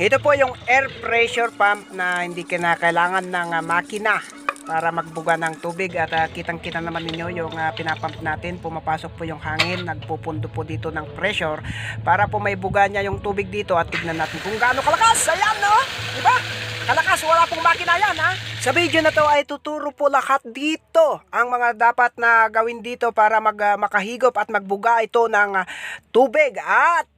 Ito po yung air pressure pump na hindi kinakailangan ng ah, makina para magbuga ng tubig. At ah, kitang-kita naman ninyo yung ah, pinapump natin. Pumapasok po yung hangin. Nagpupundo po dito ng pressure para po may buga niya yung tubig dito. At tignan natin kung gaano kalakas. Ayan no? Di ba kalakas. Wala pong makina yan ha sa video na to ay tuturo po lahat dito ang mga dapat na gawin dito para mag, ah, makahigop at magbuga ito ng ah, tubig. At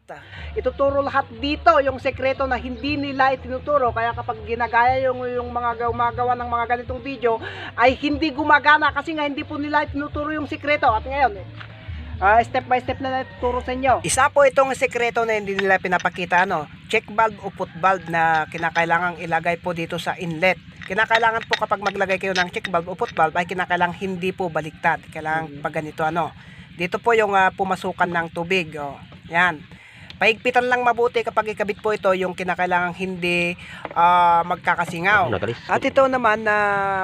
ituturo lahat dito yung sekreto na hindi nila itinuturo. Kaya kapag ginagaya yung, yung mga gumagawa ng mga ganitong video ay hindi gumagana kasi nga hindi po nila itinuturo yung sekreto. At ngayon ah, step by step na natuturo sa inyo. Isa po itong sekreto na hindi nila pinapakita ano? Check valve o put valve na kinakailangang ilagay po dito sa inlet kinakailangan po kapag maglagay kayo ng check valve o put valve ay kinakailangan hindi po baliktad kailangan pag ganito ano dito po yung ah, pumasukan ng tubig oh. yan Paigpitan lang mabuti kapag ikabit po ito yung kinakailangang hindi ah, magkakasingaw. At ito naman na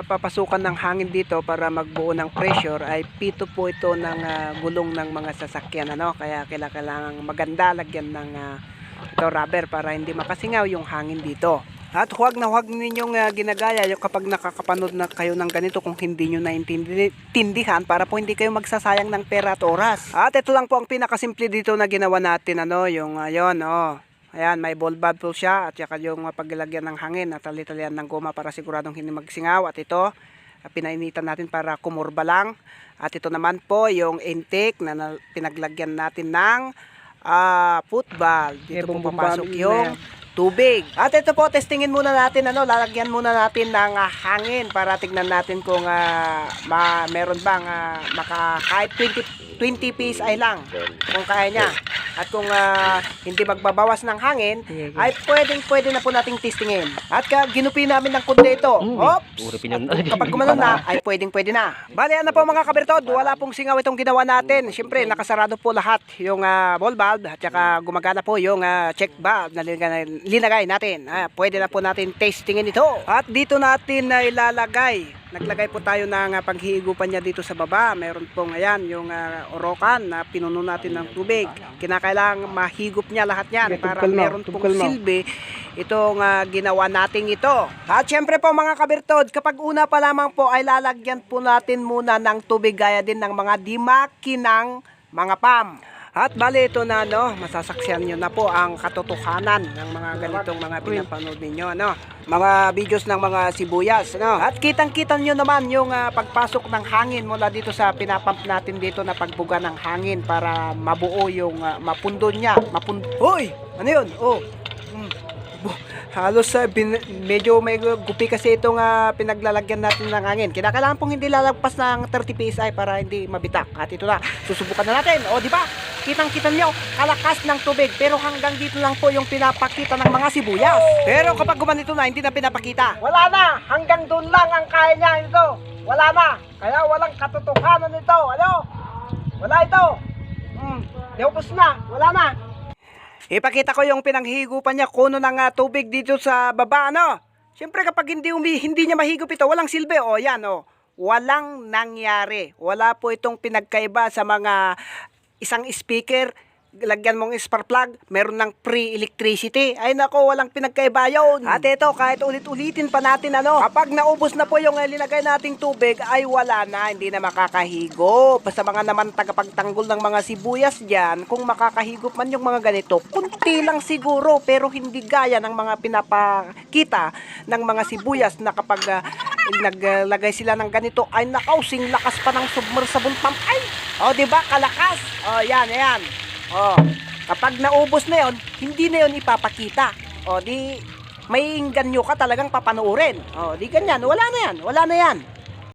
papasukan ng hangin dito para magbuo ng pressure ay pito po ito ng ah, gulong ng mga sasakyan ano kaya kailangan maganda lagyan ng ah, ito rubber para hindi makasingaw yung hangin dito. At huwag na huwag ninyong ah, ginagaya yung kapag nakakapanood na kayo ng ganito kung hindi nyo naintindihan para po hindi kayo magsasayang ng pera at oras. At ito lang po ang pinakasimple dito na ginawa natin ano yung ayon oh. Ayan, may ball valve po siya at saka yung paglagyan ng hangin at tali-talian ng goma para siguradong hindi magsingaw at ito ah, pinainitan natin para kumurba lang. At ito naman po yung intake na, na pinaglagyan natin ng ah, foot valve. Dito po papasok yung tubig. At ito po, testingin muna natin, ano, lalagyan muna natin ng ah, hangin para tignan natin kung ah, ma, meron bang ah, maka, kahit 20, 20 PSI lang kung kaya niya. At kung ah, hindi magbabawas ng hangin, ay pwedeng pwede na po nating testingin. At ka, ginupi namin ng kunde ito. Oops! At kapag gumanon na, ay pwedeng pwede na. Bale, ano po mga kabirtod, wala pong singaw itong ginawa natin. Siyempre, nakasarado po lahat yung ah, ball valve at saka gumagana po yung ah, check valve na linagay, natin. Ah, pwede na po natin testingin ito. At dito natin na ilalagay. Naglagay po tayo ng uh, paghihigupan niya dito sa baba. Meron pong ayan yung ah, orokan na pinuno natin ng tubig. Kinakailangan mahigop niya lahat yan para meron pong silbi itong ah, ginawa nating ito. At syempre po mga kabirtod, kapag una pa lamang po ay lalagyan po natin muna ng tubig gaya din ng mga dimakinang mga pam. At bali ito na no, masasaksiyan nyo na po ang katotohanan ng mga ganitong mga pinapanood ninyo no. Mga videos ng mga sibuyas no. At kitang-kita nyo naman yung ah, pagpasok ng hangin mula dito sa pinapump natin dito na pagbuga ng hangin para mabuo yung ah, mapundo niya. Mapund Hoy! Ano yun? Oh. Mm. Halos sa medyo may gupi kasi itong ah, pinaglalagyan natin ng hangin. Kinakailangan pong hindi lalagpas ng 30 PSI para hindi mabitak. At ito na, susubukan na natin. O, di ba? Kitang-kita nyo, kalakas ng tubig. Pero hanggang dito lang po yung pinapakita ng mga sibuyas. Pero kapag gumanito na, hindi na pinapakita. Wala na! Hanggang doon lang ang kaya niya ito. Wala na! Kaya walang katotohanan ito. Ano? Wala ito. Hmm, naubos na. Wala na. Ipakita ko yung pinanghigupan niya kuno ng ah, tubig dito sa baba, ano? Siyempre kapag hindi, umi, hindi niya mahigop ito, walang silbi. O, yan, o. Walang nangyari. Wala po itong pinagkaiba sa mga isang speaker, lagyan mong spark plug, meron ng free electricity. Ay nako, walang pinagkaiba yun. At ito, kahit ulit-ulitin pa natin ano, kapag naubos na po yung linagay nating tubig, ay wala na, hindi na makakahigop. Sa mga naman tagapagtanggol ng mga sibuyas dyan, kung makakahigop man yung mga ganito, kunti lang siguro, pero hindi gaya ng mga pinapakita ng mga sibuyas na kapag ah, naglagay sila ng ganito, ay nakausing lakas pa ng submersible pump. Ay, o, di ba? Kalakas. O, yan, yan. O, kapag naubos na yon, hindi na yon ipapakita. O, di, may inganyo ka talagang papanoorin. O, di ganyan. Wala na yan. Wala na yan.